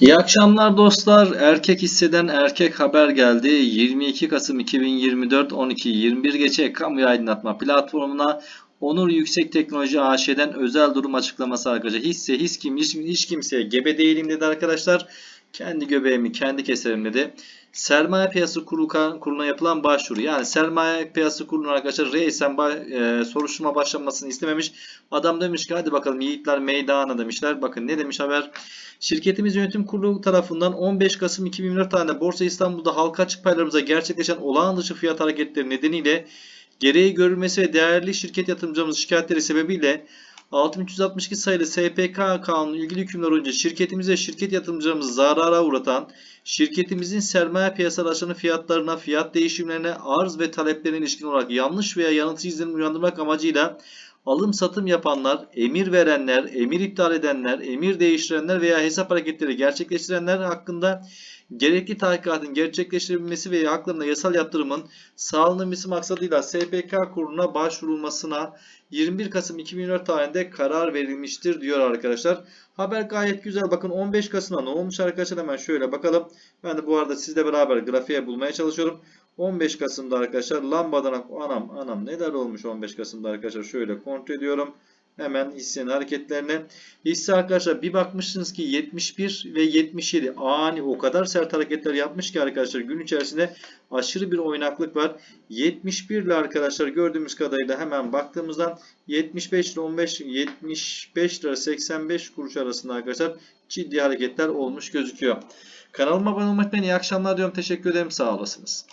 İyi akşamlar dostlar. Erkek hisseden erkek haber geldi. 22 Kasım 2024 12.21 geçe kamu aydınlatma platformuna Onur Yüksek Teknoloji AŞ'den özel durum açıklaması arkadaşlar. Hisse his kim hiç, hiç kimseye gebe değilim dedi arkadaşlar. Kendi göbeğimi kendi keserim dedi. Sermaye piyasası kurulu kuruluna yapılan başvuru. Yani sermaye piyasası kuruluna arkadaşlar reisen ba- e, soruşturma başlamasını istememiş. Adam demiş ki hadi bakalım yiğitler meydana demişler. Bakın ne demiş haber. Şirketimiz yönetim kurulu tarafından 15 Kasım 2024 tarihinde Borsa İstanbul'da halka açık paylarımıza gerçekleşen olağan dışı fiyat hareketleri nedeniyle gereği görülmesi ve değerli şirket yatırımcımızın şikayetleri sebebiyle 6362 sayılı SPK kanunu ilgili hükümler önce şirketimize şirket yatırımcılarımızı zarara uğratan, şirketimizin sermaye piyasalarının fiyatlarına, fiyat değişimlerine, arz ve taleplerine ilişkin olarak yanlış veya yanıltıcı izlenim uyandırmak amacıyla alım satım yapanlar, emir verenler, emir iptal edenler, emir değiştirenler veya hesap hareketleri gerçekleştirenler hakkında gerekli tahkikatın gerçekleştirilmesi veya haklarında yasal yaptırımın sağlanması maksadıyla SPK kuruluna başvurulmasına 21 Kasım 2024 tarihinde karar verilmiştir diyor arkadaşlar. Haber gayet güzel. Bakın 15 Kasım'da ne olmuş arkadaşlar hemen şöyle bakalım. Ben de bu arada sizle beraber grafiğe bulmaya çalışıyorum. 15 Kasım'da arkadaşlar lambadan anam anam neler olmuş 15 Kasım'da arkadaşlar şöyle kontrol ediyorum. Hemen hissenin hareketlerine. Hisse arkadaşlar bir bakmışsınız ki 71 ve 77 ani o kadar sert hareketler yapmış ki arkadaşlar gün içerisinde aşırı bir oynaklık var. 71 ile arkadaşlar gördüğümüz kadarıyla hemen baktığımızda 75 ile 15 75 lira 85 kuruş arasında arkadaşlar ciddi hareketler olmuş gözüküyor. Kanalıma abone olmayı unutmayın. İyi akşamlar diyorum. Teşekkür ederim. Sağ olasınız.